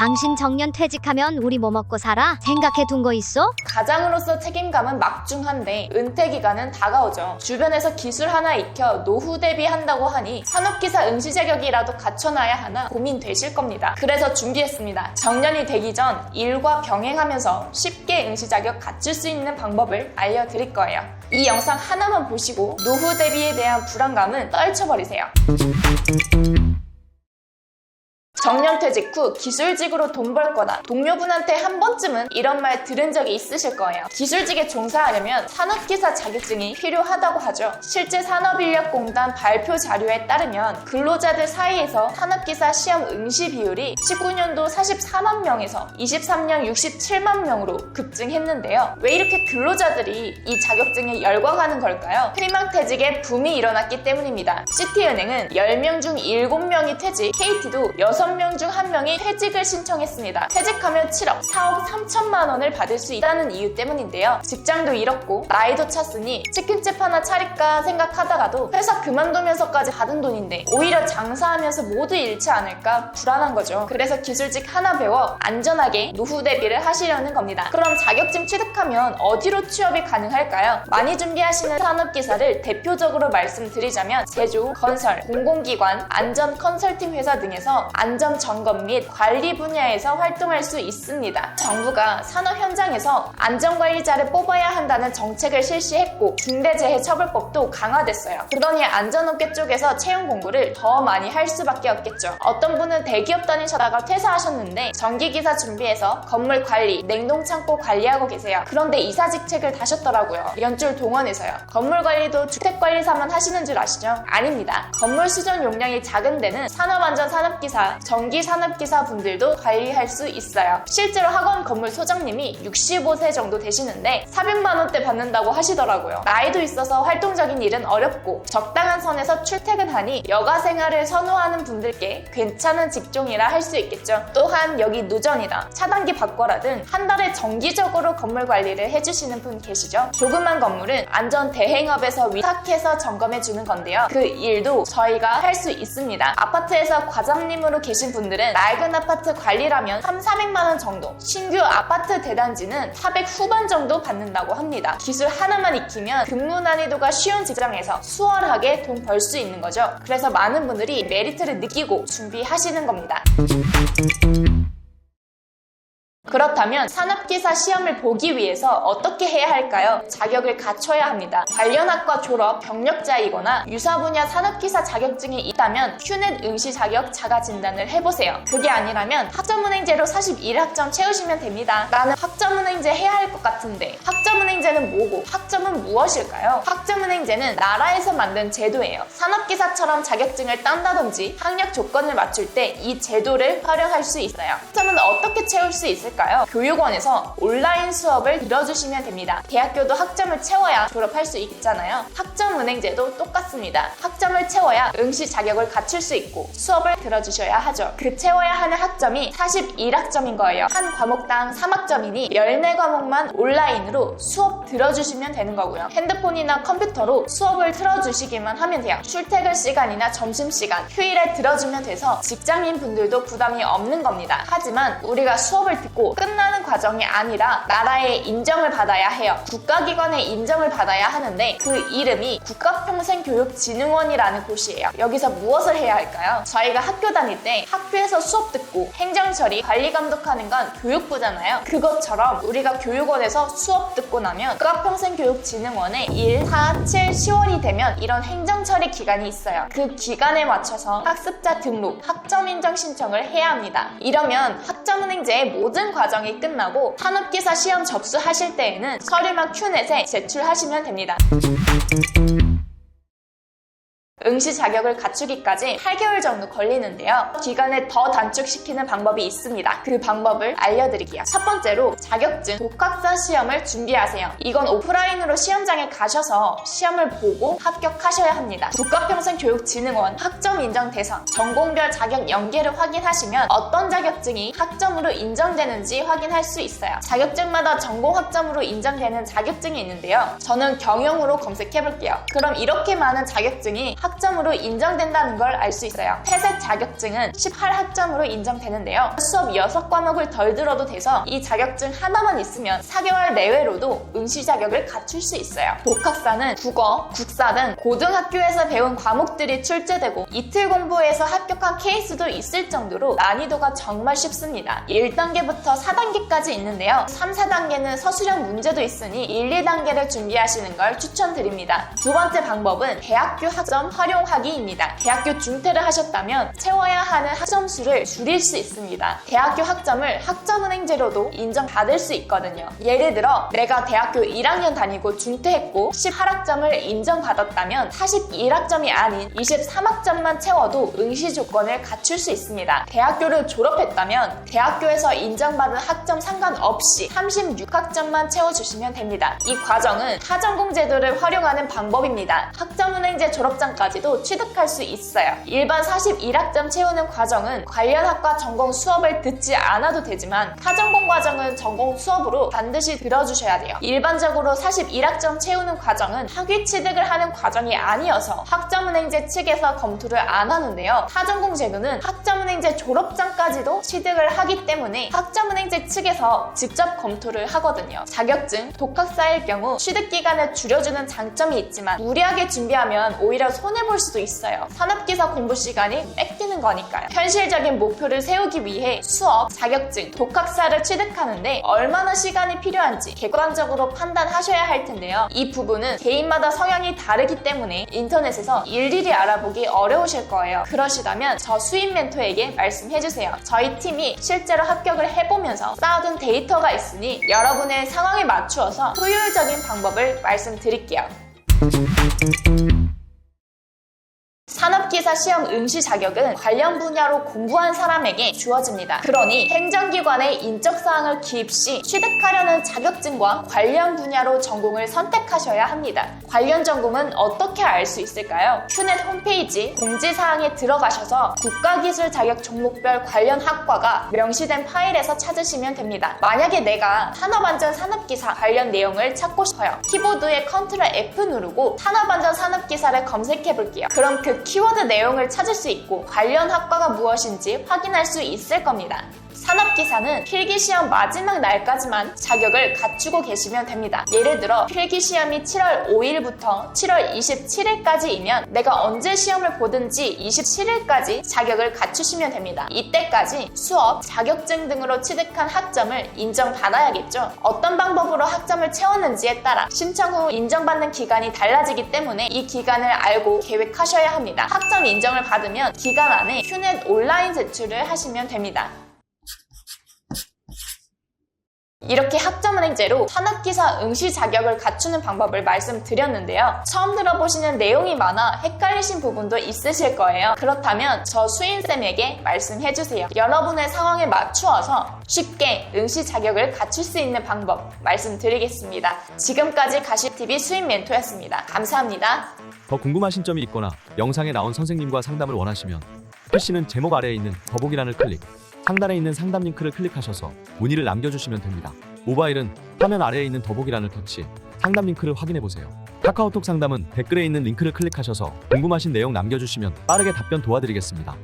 당신 정년 퇴직하면 우리 뭐 먹고 살아? 생각해 둔 거 있어? 가장으로서 책임감은 막중한데 은퇴 기간은 다가오죠. 주변에서 기술 하나 익혀 노후 대비한다고 하니 산업기사 응시 자격이라도 갖춰놔야 하나 고민되실 겁니다. 그래서 준비했습니다. 정년이 되기 전 일과 병행하면서 쉽게 응시 자격 갖출 수 있는 방법을 알려드릴 거예요. 이 영상 하나만 보시고 노후 대비에 대한 불안감은 떨쳐버리세요. 정년퇴직 후 기술직으로 돈 벌 거다. 동료분한테 한 번쯤은 이런 말 들은 적이 있으실 거예요. 기술직에 종사하려면 산업기사 자격증이 필요하다고 하죠. 실제 산업인력공단 발표 자료에 따르면 근로자들 사이에서 산업기사 시험 응시 비율이 19년도 44만 명에서 23년 67만 명으로 급증했는데요. 왜 이렇게 근로자들이 이 자격증에 열광하는 걸까요? 희망퇴직의 붐이 일어났기 때문입니다. 시티은행은 10명 중 7명이 퇴직, KT도 6 명중 1명이 퇴직을 신청했습니다. 퇴직하면 7억, 4억 3천만 원을 받을 수 있다는 이유 때문인데요. 직장도 잃었고 나이도 찼으니 치킨집 하나 차릴까 생각하다가도 회사 그만두면서까지 받은 돈인데 오히려 장사하면서 모두 잃지 않을까 불안한 거죠. 그래서 기술직 하나 배워 안전하게 노후 대비를 하시려는 겁니다. 그럼 자격증 취득하면 어디로 취업이 가능할까요? 많이 준비하시는 산업기사를 대표적으로 말씀드리자면 제조, 건설, 공공기관, 안전 컨설팅 회사 등에서 안전 점검 및 관리 분야에서 활동할 수 있습니다. 정부가 산업 현장에서 안전관리자를 뽑아야 한다는 정책을 실시했고 중대재해처벌법도 강화됐어요. 그러니 안전업계 쪽에서 채용 공고를 더 많이 할 수밖에 없겠죠. 어떤 분은 대기업 다니셔다가 퇴사하셨는데 전기기사 준비해서 건물 관리, 냉동창고 관리하고 계세요. 그런데 이사직책을 다셨더라고요. 연줄 동원해서요. 건물 관리도 주택관리사만 하시는 줄 아시죠? 아닙니다. 건물 수전 용량이 작은 데는 산업안전 산업기사, 전기 산업기사 분들도 관리할 수 있어요. 실제로 학원 건물 소장님이 65세 정도 되시는데 400만 원대 받는다고 하시더라고요. 나이도 있어서 활동적인 일은 어렵고 적당한 선에서 출퇴근하니 여가 생활을 선호하는 분들께 괜찮은 직종이라 할 수 있겠죠. 또한 여기 누전이다, 차단기 바꿔라 등 한 달에 정기적으로 건물 관리를 해주시는 분 계시죠. 조그만 건물은 안전 대행업에서 위탁해서 점검해 주는 건데요. 그 일도 저희가 할 수 있습니다. 아파트에서 과장님으로 계신 분들은 낡은 아파트 관리라면 3, 400만 원 정도, 신규 아파트 대단지는 400 후반 정도 받는다고 합니다. 기술 하나만 익히면 근무 난이도가 쉬운 직장에서 수월하게 돈 벌 수 있는 거죠. 그래서 많은 분들이 메리트를 느끼고 준비하시는 겁니다. 그렇다면 산업기사 시험을 보기 위해서 어떻게 해야 할까요? 자격을 갖춰야 합니다. 관련 학과 졸업, 경력자이거나 유사 분야 산업기사 자격증이 있다면 큐넷 응시 자격 자가 진단을 해보세요. 그게 아니라면 학점은행제로 41학점 채우시면 됩니다. 나는 학점은행제 해야 할 것 같은데 학점은행제는 뭐고 학점은 무엇일까요? 학점은행제는 나라에서 만든 제도예요. 산업기사처럼 자격증을 딴다든지 학력 조건을 맞출 때 이 제도를 활용할 수 있어요. 학점은 어떻게 채울 수 있을까요? 교육원에서 온라인 수업을 들어주시면 됩니다. 대학교도 학점을 채워야 졸업할 수 있잖아요. 학점 은행제도 똑같습니다. 학점을 채워야 응시 자격을 갖출 수 있고 수업을 들어주셔야 하죠. 그 채워야 하는 학점이 41학점인 거예요. 한 과목당 3학점이니 14과목만 온라인으로 수업 들어주시면 되는 거고요. 핸드폰이나 컴퓨터로 수업을 틀어주시기만 하면 돼요. 출퇴근 시간이나 점심시간, 휴일에 들어주면 돼서 직장인 분들도 부담이 없는 겁니다. 하지만 우리가 수업을 듣고 끝나는 과정이 아니라 나라의 인정을 받아야 해요. 국가기관의 인정을 받아야 하는데 그 이름이 국가평생교육진흥원이라는 곳이에요. 여기서 무엇을 해야 할까요? 저희가 학교 다닐 때 학교에서 수업 듣고 행정 처리, 관리 감독하는 건 교육부잖아요. 그것처럼 우리가 교육원에서 수업 듣고 나면 국가평생교육진흥원에 1, 4, 7, 10월이 되면 이런 행정 처리 기간이 있어요. 그 기간에 맞춰서 학습자 등록, 학점 인정 신청을 해야 합니다. 이러면 학점은행제의 모든 과정이 끝나고 산업기사 시험 접수하실 때에는 서류만 큐넷에 제출하시면 됩니다. 응시 자격을 갖추기까지 8개월 정도 걸리는데요. 기간을 더 단축시키는 방법이 있습니다. 그 방법을 알려드릴게요. 첫 번째로 자격증 독학사 시험을 준비하세요. 이건 오프라인으로 시험장에 가셔서 시험을 보고 합격하셔야 합니다. 국가평생교육진흥원 학점 인정 대상 전공별 자격 연계를 확인하시면 어떤 자격증이 학점으로 인정되는지 확인할 수 있어요. 자격증마다 전공 학점으로 인정되는 자격증이 있는데요. 저는 경영으로 검색해 볼게요. 그럼 이렇게 많은 자격증이 학점 학점으로 인정된다는 걸 알 수 있어요. 폐쇄 자격증은 18학점으로 인정되는데요. 수업 6과목을 덜 들어도 돼서 이 자격증 하나만 있으면 4개월 내외로도 응시 자격을 갖출 수 있어요. 독학사는 국어, 국사 등 고등학교에서 배운 과목들이 출제되고 이틀 공부해서 합격한 케이스도 있을 정도로 난이도가 정말 쉽습니다. 1단계부터 4단계까지 있는데요. 3, 4단계는 서술형 문제도 있으니 1, 2단계를 준비하시는 걸 추천드립니다. 두 번째 방법은 대학교 학점 활용하기입니다. 대학교 중퇴를 하셨다면 채워야 하는 학점 수를 줄일 수 있습니다. 대학교 학점을 학점은행제로도 인정받을 수 있거든요. 예를 들어 내가 대학교 1학년 다니고 중퇴했고 18학점을 인정받았다면 41학점이 아닌 23학점만 채워도 응시 조건을 갖출 수 있습니다. 대학교를 졸업했다면 대학교에서 인정받은 학점 상관없이 36학점만 채워주시면 됩니다. 이 과정은 하전공 제도를 활용하는 방법입니다. 학점은행제 졸업장까지 도 취득할 수 있어요. 일반 41학점 채우는 과정은 관련 학과 전공 수업을 듣지 않아도 되지만 하전공 과정은 전공 수업으로 반드시 들어주셔야 돼요. 일반적으로 41학점 채우는 과정은 학위 취득을 하는 과정이 아니어서 학점은행제 측에서 검토를 안 하는데요. 하전공 제도는 학점은행제 졸업장까지도 취득을 하기 때문에 학점은행제 측에서 직접 검토를 하거든요. 자격증, 독학사일 경우 취득 기간을 줄여주는 장점이 있지만 무리하게 준비하면 오히려 손해 볼 수도 있어요. 산업기사 공부 시간이 뺏기는 거니까요. 현실적인 목표를 세우기 위해 수업, 자격증, 독학사를 취득하는데 얼마나 시간이 필요한지 객관적으로 판단하셔야 할 텐데요. 이 부분은 개인마다 성향이 다르기 때문에 인터넷에서 일일이 알아보기 어려우실 거예요. 그러시다면 저 수입 멘토에게 말씀해주세요. 저희 팀이 실제로 합격을 해보면서 쌓아둔 데이터가 있으니 여러분의 상황에 맞추어서 효율적인 방법을 말씀드릴게요. 산업기사 시험 응시 자격은 관련 분야로 공부한 사람에게 주어집니다. 그러니 행정기관의 인적사항을 기입 시 취득하려는 자격증과 관련 분야로 전공을 선택하셔야 합니다. 관련 전공은 어떻게 알 수 있을까요? 큐넷 홈페이지 공지사항에 들어가셔서 국가기술 자격 종목별 관련 학과가 명시된 파일에서 찾으시면 됩니다. 만약에 내가 산업안전 산업기사 관련 내용을 찾고 싶어요. 키보드에 컨트롤 F 누르고 산업안전 산업기사를 검색해 볼게요. 그럼 그 키워드 내용을 찾을 수 있고 관련 학과가 무엇인지 확인할 수 있을 겁니다. 산업기사는 필기시험 마지막 날까지만 자격을 갖추고 계시면 됩니다. 예를 들어 필기시험이 7월 5일부터 7월 27일까지이면 내가 언제 시험을 보든지 27일까지 자격을 갖추시면 됩니다. 이때까지 수업, 자격증 등으로 취득한 학점을 인정받아야겠죠. 어떤 방법으로 학점을 채웠는지에 따라 신청 후 인정받는 기간이 달라지기 때문에 이 기간을 알고 계획하셔야 합니다. 학점 인정을 받으면 기간 안에 큐넷 온라인 제출을 하시면 됩니다. 이렇게 학점은행제로 산업기사 응시 자격을 갖추는 방법을 말씀드렸는데요. 처음 들어보시는 내용이 많아 헷갈리신 부분도 있으실 거예요. 그렇다면 저 수인쌤에게 말씀해주세요. 여러분의 상황에 맞추어서 쉽게 응시 자격을 갖출 수 있는 방법 말씀드리겠습니다. 지금까지 가시TV 수인 멘토였습니다. 감사합니다. 더 궁금하신 점이 있거나 영상에 나온 선생님과 상담을 원하시면 글씨는 제목 아래에 있는 더보기란을 클릭, 상단에 있는 상담 링크를 클릭하셔서 문의를 남겨주시면 됩니다. 모바일은 화면 아래에 있는 더보기란을 터치, 상담 링크를 확인해 보세요. 카카오톡 상담은 댓글에 있는 링크를 클릭하셔서 궁금하신 내용 남겨주시면 빠르게 답변 도와드리겠습니다.